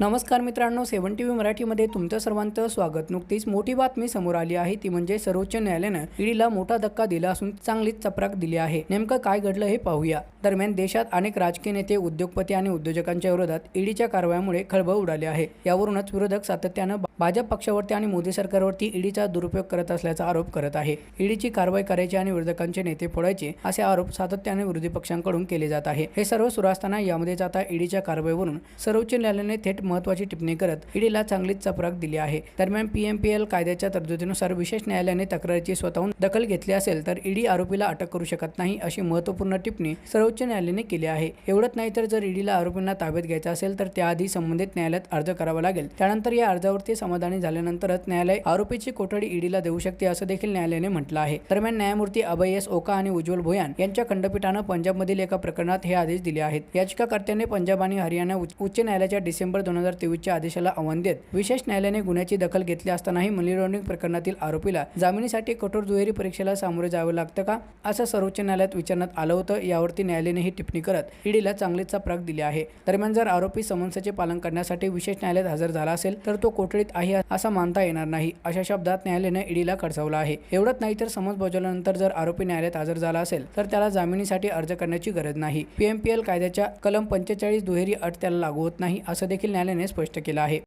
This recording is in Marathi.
नमस्कार मित्रांनो सेवन टी व्ही मराठीमध्ये तुमचं सर्वांचं स्वागत. नुकतीच मोठी बातमी समोर आली आहे. ती म्हणजे सर्वोच्च न्यायालयानं ईडीला मोठा धक्का दिला असून चांगलीच चपराक दिली आहे. नेमकं काय घडलं हे पाहूया. दरम्यान देशात अनेक राजकीय नेते उद्योगपती आणि उद्योजकांच्या विरोधात ईडीच्या कारवायामुळे खळबळ उडाली आहे. यावरूनच विरोधक सातत्यानं भाजप पक्षावरती आणि मोदी सरकारवरती ईडीचा दुरुपयोग करत असल्याचा आरोप करत आहे. ईडीची कारवाई करायची आणि विरोधकांचे नेते फोडायचे असे आरोप सातत्याने विरोधी पक्षांकडून केले जात आहे. हे सर्व सुरू असताना यामध्येच आता ईडीच्या कारवाईवरून सर्वोच्च न्यायालयाने थेट महत्वाची टिप्पणी करत ईडीला चांगलीच चपराक दिली आहे. दरम्यान पीएमपीएल कायद्याच्या तरतुदीनुसार विशेष न्यायालयाने तक्रारीची स्वतःहून दखल घेतली असेल तर ईडी आरोपीला अटक करू शकत नाही अशी महत्त्वपूर्ण टिप्पणी सर्वोच्च न्यायालयाने केली आहे. एवढंच नाही तर जर ईडीला आरोपींना ताब्यात घ्यायचा असेल तर त्याआधी संबंधित न्यायालयात अर्ज करावा लागेल. त्यानंतर या अर्जावरती समाधानी झाल्यानंतरच न्यायालय आरोपीची कोठडी ईडीला देऊ शकते असं देखील न्यायालयाने म्हटलं आहे. दरम्यान न्यायमूर्ती अभय एस ओका आणि उज्ज्वल भोयान यांच्या खंडपीठानं पंजाबमधील एका प्रकरणात हे आदेश दिले आहेत. याचिकाकर्त्याने पंजाब आणि हरियाणा उच्च न्यायालयाच्या डिसेंबर दोन हजार तेवीसच्या आदेशाला आव्हान देत विशेष न्यायालयाने गुन्ह्याची दखल घेतली असतानाही मनी लॉन्ड्रिंग प्रकरणातील आरोपीला जामिनीसाठी कठोर दुहेरी परीक्षेला सामोरे जावं लागतं का असं सर्वोच्च न्यायालयात विचारण्यात आलं होतं. यावरती न्यायालयाने ही टिप्पणी करत ईडीला चांगलीच प्राग दिली आहे. दरम्यान जर आरोपी समन्सचे पालन करण्यासाठी विशेष न्यायालयात हजर झाला असेल तर तो कोठडीत आहे असं मानता येणार नाही अशा शब्दात न्यायालयाने ईडीला खडसावलं आहे. एवढंच नाही तर समज बजावल्यानंतर जर आरोपी न्यायालयात हजर झाला असेल तर त्याला जामिनीसाठी अर्ज करण्याची गरज नाही. पीएमपीएल कायद्याच्या कलम पंचेचाळीस दुहेरी अट त्याला लागू होत नाही असं देखील न्यायालयाने स्पष्ट केलं आहे.